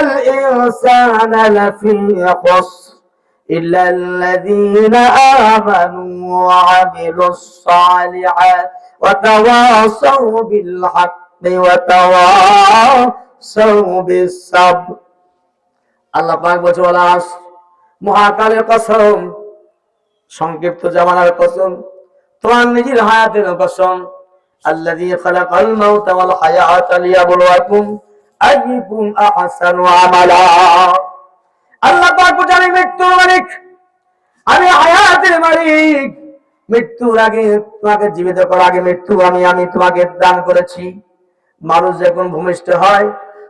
الإنسان لفي خسر إلا الذين آمنوا وعملوا الصالحات وتواصوا بالحق وتواصوا بالصبر আল্লাহ পাক বলছে ওয়ালা আস মহাকালের কসম সংক্ষিপ্ত জামানার কসম তোমার নিজের হায়াতের কসম আল্লাযী খালাকাল মাউতা ওয়াল হায়াতা লিয়াবলুয়াকুম আহসানু আমালা। আল্লাহ পাক মৃত্যুর মালিক। আমি হায়াতের মালিক। মৃত্যুর আগে তোমাকে জীবিত করার আগে মৃত্যু আমি আমি তোমাকে দান করেছি। মানুষ যখন ভূমিষ্ঠ হয়,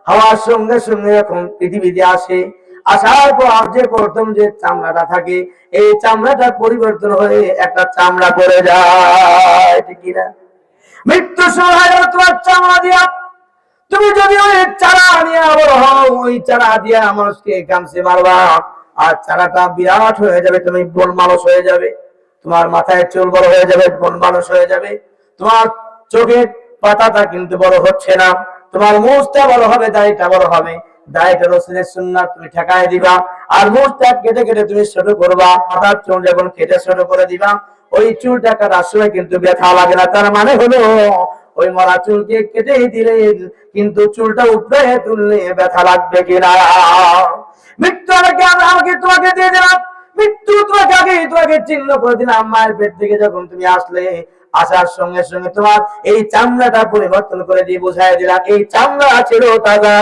হওয়ার সঙ্গে সঙ্গে যখন পৃথিবীতে আসে, আসার পর যে প্রথম যে চামড়াটা থাকে, এই চামড়াটা পরিবর্তন হয়ে একটা চামড়া পড়ে যায়। ঠিক কিনা? মৃত্যু সময় তোমার চামড়া দিয়া নিয়ে আবার হও, ওই চারা দিয়ে মানুষকে গামছে মারবা। আর চারাটা বিরাট হয়ে যাবে, তুমি বন মানুষ হয়ে যাবে। তোমার মাথায় চুল বড় হয়ে যাবে, বন মানুষ হয়ে যাবে। তোমার চোখের পাতাটা কিন্তু বড় হচ্ছে না। তোমার মুখটা বড় হবে, দাড়িটা বড় হবে। দাড়িটা রসুনের সুন্নাত, তুমি ঠেকায় দিবা। আর মুখটা কেটে কেটে তুমি ছোট করবা। মাথার চুল যখন কেটে ছোট করে দিবা, ওই চুলটা কাটার সময় কিন্তু ব্যথা লাগে না। তার মানে হলো ওই মরা চুলকে কেটে দিলে কিন্তু চুলটা উপরে তুললে ব্যথা লাগবে কিনা? মৃত্যু আমাকে তোমাকে দিয়ে দিলাম। মৃত্যু তোমাকে আগে, তোমাকে চিহ্ন করে দিলাম। মায়ের পেট থেকে যখন তুমি আসলে, আসার সঙ্গে সঙ্গে তোমার এই চামড়াটা পরিবর্তন করে দিয়ে বুঝাই দিলাম। এই চামড়া ছিল তাজা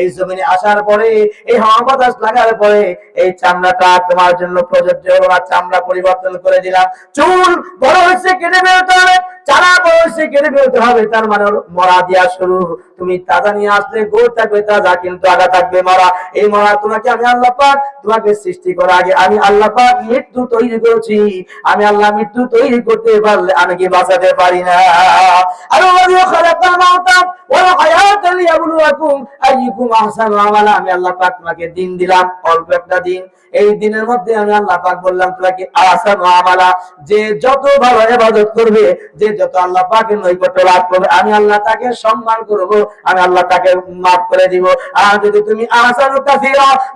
এই জমিনে আসার পরে, এই হাওয়া বাতাস লাগার পরে, এই চামড়াটা তোমার জন্য প্রযোজ্য হলো না। চামড়া পরিবর্তন করে দিলাম। চুল বড় হয়েছে, কেটে বেরোতে হবে। চারা বড় হয়েছে, কেটে বেরোতে হবে। তার মানে মরা দিয়া শুরু। তুমি তাজা নিয়ে আসলে গোর থাকবে, তাজা কিন্তু আগা থাকবে মরা। এই মরা তোমাকে আমি আল্লাহ পাক, তোমাকে সৃষ্টি করার আগে আমি আল্লাহ পাক মৃত্যু তৈরি করেছি। আমি আল্লাহ মৃত্যু তৈরি করতে পারলে আমি কি বাঁচাতে পারি না? আর ওয়াদি আমি আল্লাহ যে যত ভালো করবে, যে যত আল্লাহ লাভ করবে, আমি আল্লাহ তাকে সম্মান করব, আমি আল্লাহ তাকে মাফ করে দিব। আর যদি তুমি আহসানু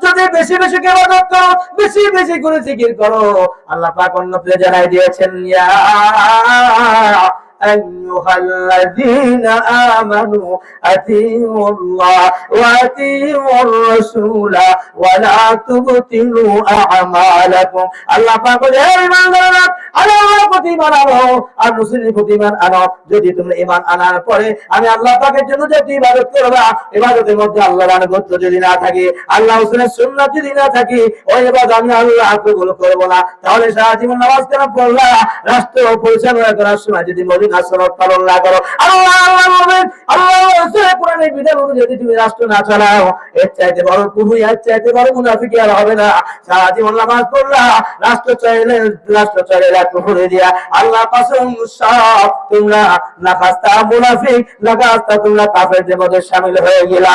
যদি বেশি বেশি ইবাদত করো, বেশি বেশি করে জিকির করো, আল্লাহ পাক অন্যত্র জানাই দিয়েছেন, ইয়া أيها الذين آمنوا أطيعوا الله وأطيعوا الرسول ولا تبطلوا أعمالكم الله পাক বলে হে ইমানদাররা আল্লাহর প্রতি ঈমান আনো আর রাসূলের প্রতি ঈমান আনো যদি তোমরা ঈমান আনার পরে আমি আল্লাহ পাকের জন্য যে ইবাদত করবা ইবাদতের মধ্যে আল্লাহর আনুগত্য যদি না থাকে আল্লাহ রাসূলের সুন্নাত যদি না থাকে ওই ইবাদত আমি আল্লাহ কবুল করব না তাহলে সারা জীবন নামাজ কেন পড়লা রাষ্ট্র পরিচালনা করার সময় যদি সনদ পালন না করো। আল্লাহ আল্লাহ বলবেন, আল্লাহ বিধান অনুযায়ী তুমি রাষ্ট্র না চালাও। এর চাইতে বড় এর চাইতে বড় আর হবে না। সারা জীবন নামাজ পড়লা, রাষ্ট্র চাইলে রাষ্ট্র চাইলে কুহুরে দিয়া আল্লাহ সব তোমরা না খাস্তা মুনাফিক না খাস্তা তোমরা মধ্যে শামিল হয়ে গেলা।